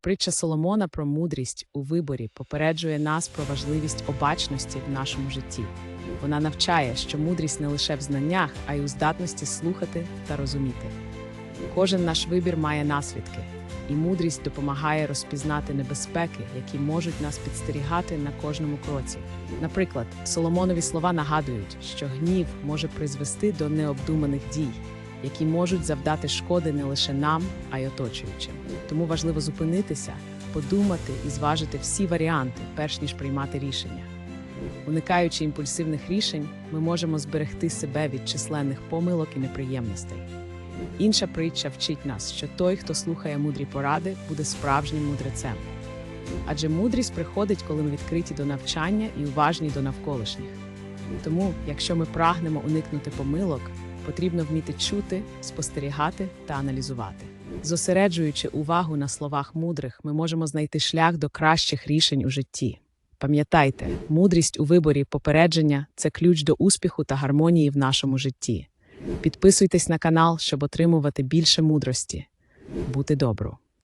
Притча Соломона про мудрість у виборі попереджує нас про важливість обачності в нашому житті. Вона навчає, що мудрість не лише в знаннях, а й у здатності слухати та розуміти. Кожен наш вибір має наслідки, і мудрість допомагає розпізнати небезпеки, які можуть нас підстерігати на кожному кроці. Наприклад, Соломонові слова нагадують, що гнів може призвести до необдуманих дій, які можуть завдати шкоди не лише нам, а й оточуючим. Тому важливо зупинитися, подумати і зважити всі варіанти, перш ніж приймати рішення. Уникаючи імпульсивних рішень, ми можемо зберегти себе від численних помилок і неприємностей. Інша притча вчить нас, що той, хто слухає мудрі поради, буде справжнім мудрецем. Адже мудрість приходить, коли ми відкриті до навчання і уважні до навколишніх. Тому, якщо ми прагнемо уникнути помилок, потрібно вміти чути, спостерігати та аналізувати. Зосереджуючи увагу на словах мудрих, ми можемо знайти шлях до кращих рішень у житті. Пам'ятайте, мудрість у виборі попередження це ключ до успіху та гармонії в нашому житті. Підписуйтесь на канал, щоб отримувати більше мудрості. Бути добру.